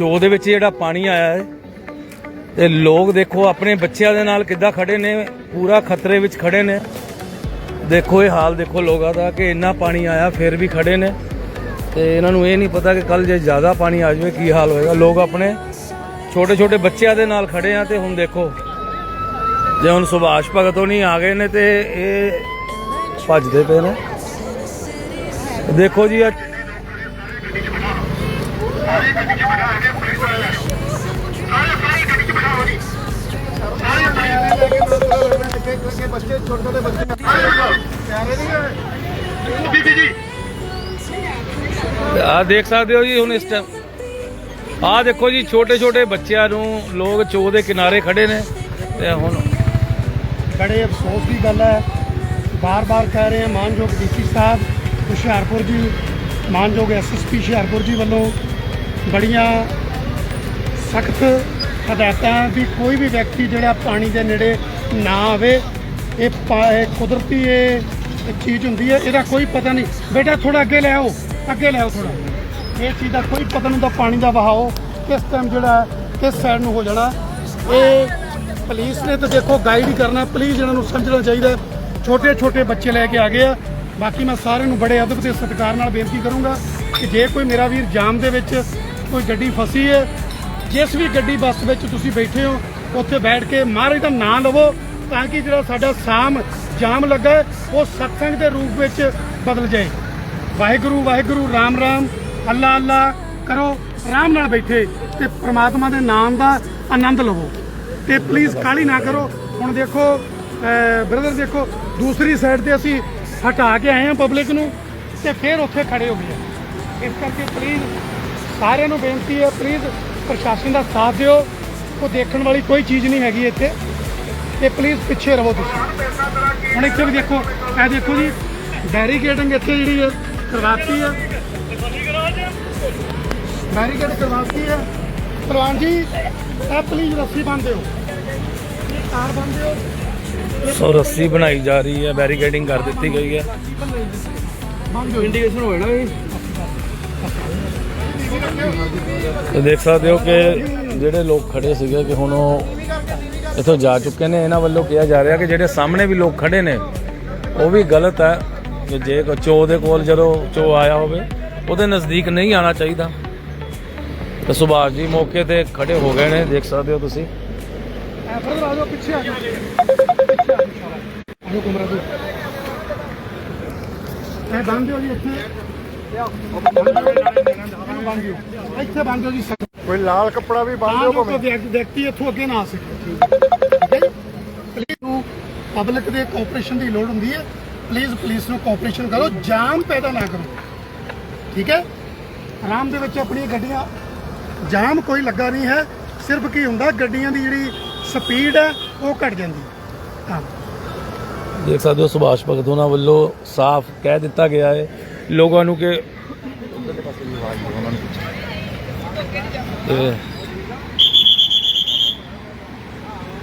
ਚੋ ਦੇ ਵਿੱਚ ਜਿਹੜਾ ਪਾਣੀ ਆਇਆ ਹੈ, ਤੇ ਲੋਕ ਦੇਖੋ ਆਪਣੇ ਬੱਚਿਆਂ ਦੇ ਨਾਲ ਕਿੱਦਾਂ ਖੜੇ ਨੇ, ਪੂਰਾ ਖਤਰੇ ਵਿੱਚ ਖੜੇ ਨੇ। ਦੇਖੋ ਇਹ ਹਾਲ ਦੇਖੋ ਲੋਕਾਂ ਦਾ ਕਿ ਇੰਨਾ ਪਾਣੀ ਆਇਆ, ਫਿਰ ਵੀ ਖੜੇ ਨੇ। ਤੇ ਇਹਨਾਂ ਨੂੰ ਇਹ ਨਹੀਂ ਪਤਾ ਕਿ ਕੱਲ ਜੇ ਜ਼ਿਆਦਾ ਪਾਣੀ ਆ ਜਾਵੇ, ਕੀ ਹਾਲ ਹੋਏਗਾ। ਲੋਕ ਆਪਣੇ ਛੋਟੇ ਛੋਟੇ ਬੱਚਿਆਂ ਦੇ ਨਾਲ ਖੜੇ ਆ ਤੇ ਹੁਣ ਦੇਖੋ, ਜੇ ਹੁਣ ਸੁਭਾਸ਼ ਭਗਤ ਨਹੀਂ ਆ ਗਏ ਨੇ ਤੇ ਇਹ ਭੱਜਦੇ ਪਏ ਨੇ। ਦੇਖੋ ਜੀ ਇਹ ਬੱਚੇ ਛੋਟੇ ਛੋਟੇ ਬੱਚੇ ਪਿਆਰੇ ਨਹੀਂ ਬੀਬੀ ਜੀ ਆ ਦੇਖ ਸਕਦੇ ਹੋ ਜੀ ਹੁਣ ਇਸ ਟਾਈਮ ਆ ਦੇਖੋ ਜੀ ਛੋਟੇ ਛੋਟੇ ਬੱਚਿਆਂ ਨੂੰ ਲੋਕ ਚੋ ਦੇ ਕਿਨਾਰੇ ਖੜੇ ਨੇ ਤੇ ਹੁਣ ਬੜੇ ਅਫਸੋਸ ਦੀ ਗੱਲ ਹੈ। ਬਾਰ-ਬਾਰ ਕਹਿ ਰਹੇ ਹਾਂ ਮਾਨਯੋਗ ਡੀਸੀ ਸਾਹਿਬ, ਹੁਸ਼ਿਆਰਪੁਰ ਜੀ, ਮਾਨਯੋਗ ਐਸਐਸਪੀ ਹੁਸ਼ਿਆਰਪੁਰ ਜੀ ਵੱਲੋਂ ਬੜੀਆਂ ਸਖਤ ਹਦਾਇਤਾਂ ਵੀ ਕੋਈ ਵੀ ਵਿਅਕਤੀ ਜਿਹੜਾ ਪਾਣੀ ਦੇ ਨੇੜੇ ਨਾ ਆਵੇ, ਇਹ ਪਾ- ਕੁਦਰਤੀ ਇਹ ਚੀਜ਼ ਹੁੰਦੀ ਹੈ, ਇਹਦਾ ਕੋਈ ਪਤਾ ਨਹੀਂ। ਬੇਟਾ ਥੋੜਾ ਅੱਗੇ ਲੈ ਆਓ, ਅੱਗੇ ਲੈ ਆਓ ਥੋੜਾ ਇਹ ਚੀਜ਼ ਦਾ ਕੋਈ ਪਤਾ ਨਹੀਂ ਹੁੰਦਾ ਪਾਣੀ ਦਾ ਵਹਾਓ, ਕਿਸ ਟਾਈਮ ਜਿਹੜਾ ਕਿਸ ਸਾਈਡ ਨੂੰ ਹੋ ਜਾਣਾ। ਇਹ ਪੁਲਿਸ ਨੇ ਤਾਂ ਦੇਖੋ ਗਾਈਡ ਹੀ ਕਰਨਾ ਪਲੀਜ਼ ਇਹਨਾਂ ਨੂੰ ਸਮਝਣਾ ਚਾਹੀਦਾ ਛੋਟੇ ਛੋਟੇ ਬੱਚੇ ਲੈ ਕੇ ਆ ਗਏ ਆ। ਬਾਕੀ ਮੈਂ ਸਾਰਿਆਂ ਨੂੰ ਬੜੇ ਅਦਬ ਤੇ ਸਤਿਕਾਰ ਨਾਲ ਬੇਨਤੀ ਕਰੂੰਗਾ ਕਿ ਜੇ ਕੋਈ ਮੇਰਾ ਵੀਰ ਜਾਮ ਦੇ ਵਿੱਚ ਕੋਈ ਗੱਡੀ ਫਸੀ ਹੈ, ਜਿਸ ਵੀ ਗੱਡੀ ਬੱਸ ਵਿੱਚ ਤੁਸੀਂ ਬੈਠੇ ਹੋ, ਉੱਥੇ ਬੈਠ ਕੇ ਮਹਾਰਾਜ ਦਾ ਨਾਮ ਲਵੋ, ਤਾਂ ਕਿ ਜਿਹੜਾ ਸਾਡਾ ਸਾਮ ਜਾਮ ਲੱਗਾ ਉਹ ਸਤਸੰਗ ਦੇ ਰੂਪ ਵਿੱਚ ਬਦਲ ਜਾਏ। ਵਾਹਿਗੁਰੂ ਵਾਹਿਗੁਰੂ, ਰਾਮ ਰਾਮ, ਅੱਲਾ ਅੱਲਾ, ਕਰੋ, ਆਰਾਮ ਨਾਲ ਬੈਠੇ ਤੇ ਪ੍ਰਮਾਤਮਾ ਦੇ ਨਾਮ ਦਾ ਆਨੰਦ ਲਵੋ। ਤੇ ਪਲੀਜ਼ ਕਾਲੀ ਨਾ ਕਰੋ, ਹੁਣ ਦੇਖੋ ਬ੍ਰਦਰ ਦੇਖੋ, ਦੂਸਰੀ ਸਾਈਡ ਤੇ ਅਸੀਂ ਹਟਾ ਕੇ ਆਏ ਹਾਂ ਪਬਲਿਕ ਨੂੰ ਤੇ ਫਿਰ ਉੱਥੇ ਖੜੇ ਹੋ ਗਏ ਇਸ ਕਰਕੇ ਪਲੀਜ਼ ਸਾਰਿਆਂ ਨੂੰ ਬੇਨਤੀ ਹੈ ਪਲੀਜ਼ ਪ੍ਰਸ਼ਾਸਨ ਦਾ ਸਾਥ ਦਿਓ। ਉਹ ਦੇਖਣ ਵਾਲੀ ਕੋਈ ਚੀਜ਼ ਨਹੀਂ ਹੈਗੀ ਇੱਥੇ। ਤੇ ਪਲੀਜ਼ ਪਿੱਛੇ ਰਹੋ ਤੁਸੀਂ। ਹੁਣ ਇੱਥੇ ਵੀ ਦੇਖੋ ਇਹ ਦੇਖੋ ਜੀ ਬੈਰੀਕੇਡਿੰਗ ਇੱਥੇ ਜਿਹੜੀ ਹੈ ਕਰਵਾਤੀ ਹੈ। ਬੈਰੀਕੇਡ ਕਰਵਾਤੀ ਹੈ। ਪ੍ਰਵਾਨ ਜੀ ਇਹ ਪਲੀਜ਼ ਰੱਸੀ ਬੰਨ੍ਹ ਦਿਓ ਇਹ ਕਾਰ ਬੰਨ੍ਹ ਦਿਓ ਸੋ ਰੱਸੀ ਬਣਾਈ ਜਾ ਰਹੀ ਹੈ ਬੈਰੀਕੇਡਿੰਗ ਕਰ ਦਿੱਤੀ ਗਈ ਹੈ। ਇੰਡੀਕੇਸ਼ਨ ਹੋਇਆ ਨਾ ਤੇ ਦੇਖ ਸਕਦੇ ਹੋ ਕਿ ਜਿਹੜੇ ਲੋਕ ਖੜੇ ਸੀਗੇ ਕਿ ਹੁਣ ਉਹ ਇੱਥੋਂ ਜਾ ਚੁੱਕੇ ਨੇ। ਇਹਨਾਂ ਵੱਲੋਂ ਕਿਹਾ ਜਾ ਰਿਹਾ ਕਿ ਜਿਹੜੇ ਸਾਹਮਣੇ ਵੀ ਲੋਕ ਖੜੇ ਨੇ, ਉਹ ਵੀ ਗਲਤ ਹੈ ਕਿ ਜੇ ਕੋ ਚੋ ਦੇ ਕੋਲ ਜਦੋਂ ਚੋ ਆਇਆ ਹੋਵੇ, ਉਹਦੇ ਨਜ਼ਦੀਕ ਨਹੀਂ ਆਣਾ ਚਾਹੀਦਾ। ਤੇ ਸੁਭਾਸ਼ ਜੀ ਮੌਕੇ ਤੇ ਖੜੇ ਹੋ ਗਏ ਨੇ, ਦੇਖ ਸਕਦੇ ਹੋ ਤੁਸੀਂ। ਐ ਆ ਜਾਓ ਪਿੱਛੇ ਆ ਜਾਓ ਕਮਰਾ ਤੋਂ ਇਹ ਬੰਦ ਦਿਓ ਜੀ ਇੱਥੇ। ਇੱਥੇ ਬੰਦ ਦਿਓ ਜੀ। ਕੋਈ ਲਾਲ ਕੱਪੜਾ ਵੀ ਬੰਨ ਤਾਂ ਦਿਓ ਜੋ ਭਾਵੇਂ। ਵਿਅਕਤੀ ਇੱਥੋਂ ਅੱਗੇ ਨਾ ਆ ਸਕੇ। ਠੀਕ ਹੈ ਜੀ? ਪਲੀਜ਼ ਨੂੰ ਪਬਲਿਕ ਦੇ ਕੋਆਪਰੇਸ਼ਨ ਦੀ ਲੋੜ ਹੁੰਦੀ ਹੈ। ਪਲੀਜ਼ ਪੁਲਿਸ ਨੂੰ ਕੋਆਪਰੇਸ਼ਨ ਕਰੋ। ਜਾਮ ਪੈਦਾ ਨਾ ਕਰੋ। ਠੀਕ ਹੈ? ਆਰਾਮ ਦੇ ਵਿੱਚ ਆਪਣੀਆਂ ਗੱਡੀਆਂ। ਜਾਮ ਕੋਈ ਲੱਗਾ ਨਹੀਂ ਹੈ। ਸਿਰਫ ਕੀ ਹੁੰਦਾ ਗੱਡੀਆਂ ਦੀ ਜਿਹੜੀ ਸਪੀਡ ਹੈ ਉਹ ਘਟ ਜਾਂਦੀ ਹੈ। ਹਾਂ। ਦੇਖ ਸਕਦੇ ਹੋ ਸੁਭਾਸ਼ ਭਗਤ ਉਹਨਾਂ ਵੱਲੋਂ ਸਾਫ਼ ਕਹਿ ਦਿੱਤਾ ਗਿਆ ਹੈ। ਲੋਕਾਂ ਨੂੰ ਕਿ ਤੇ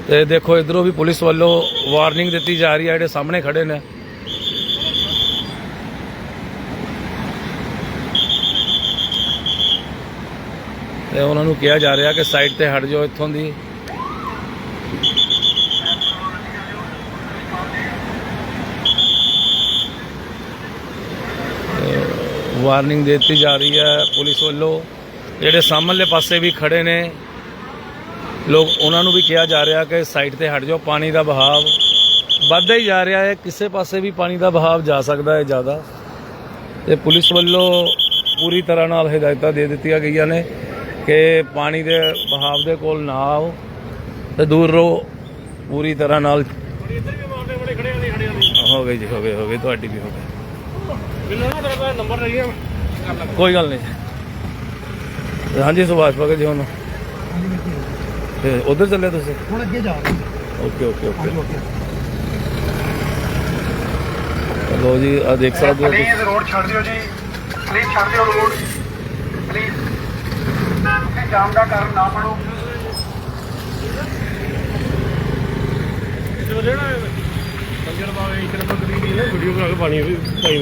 ਤੇ ਦੇਖੋ, ਇਧਰੋਂ ਵੀ ਪੁਲਿਸ ਵੱਲੋਂ ਵਾਰਨਿੰਗ ਦਿੱਤੀ ਜਾ ਰਹੀ ਹੈ ਜਿਹੜੇ ਸਾਹਮਣੇ ਖੜੇ ਨੇ। ਤੇ ਉਹਨਾਂ ਨੂੰ ਕਿਹਾ ਜਾ ਰਿਹਾ ਕਿ ਸਾਈਡ ਤੇ ਹਟ ਜਾਓ ਇੱਥੋਂ ਦੀ। ਵਾਰਨਿੰਗ ਦੇ ਦਿੱਤੀ ਜਾ ਰਹੀ ਹੈ ਪੁਲਿਸ ਵੱਲੋਂ। ਜਿਹੜੇ ਸਾਹਮਣੇ ਪਾਸੇ ਵੀ ਖੜੇ ਨੇ ਲੋਕ ਉਹਨਾਂ ਨੂੰ ਵੀ ਕਿਹਾ ਜਾ ਰਿਹਾ ਕਿ ਸਾਈਡ ਤੇ ਹਟ ਜਾਓ ਪਾਣੀ ਦਾ ਬਹਾਵ ਵੱਧਦਾ ਹੀ ਜਾ ਰਿਹਾ ਹੈ। ਕਿਸੇ ਪਾਸੇ ਵੀ ਪਾਣੀ ਦਾ ਬਹਾਵ ਜਾ ਸਕਦਾ ਹੈ ਜ਼ਿਆਦਾ। ਤੇ ਪੁਲਿਸ ਵੱਲੋਂ ਪੂਰੀ ਤਰ੍ਹਾਂ ਨਾਲ ਹਦਾਇਤਾਂ ਦੇ ਦਿੱਤੀਆਂ ਗਈਆਂ ਨੇ ਕਿ ਪਾਣੀ ਦੇ ਬਹਾਵ ਦੇ ਕੋਲ ਨਾ ਆਓ ਤੇ ਦੂਰ ਰਹੋ। ਪੂਰੀ ਤਰ੍ਹਾਂ ਨਾਲ ਹੋ ਗਈ ਜੀ ਹੋ ਗਈ ਹੋ ਗਈ ਤੁਹਾਡੀ ਵੀ ਹੋ ਗਈ ਕੋਈ ਗੱਲ ਨਹੀਂ। ਹਾਂਜੀ ਸੁਭਾਸ਼ ਭਗਤ ਜੀ ਹੁਣ। ਤੇ ਉਧਰ ਚੱਲੇ ਤੁਸੀਂ? ਹੁਣ ਅੱਗੇ ਜਾ ਰਹੇ ਹਾਂ। Okay okay okay. ਲੋ ਜੀ ਆ ਦੇਖ ਸਕਦੇ ਹੋ ਤੁਸੀਂ। ਪਲੀਜ਼ ਰੋਡ ਛੱਡ ਦਿਓ ਜੀ। ਪਲੀਜ਼ ਛੱਡ ਦਿਓ ਰੋਡ ਪਲੀਜ਼ ਤੁਸੀਂ ਜਾਮ ਦਾ ਕਾਰਨ ਨਾ ਬਣੋ। ਵੀਡੀਓ ਬਣਾ ਕੇ ਪਾਣੀ ਪਾਈ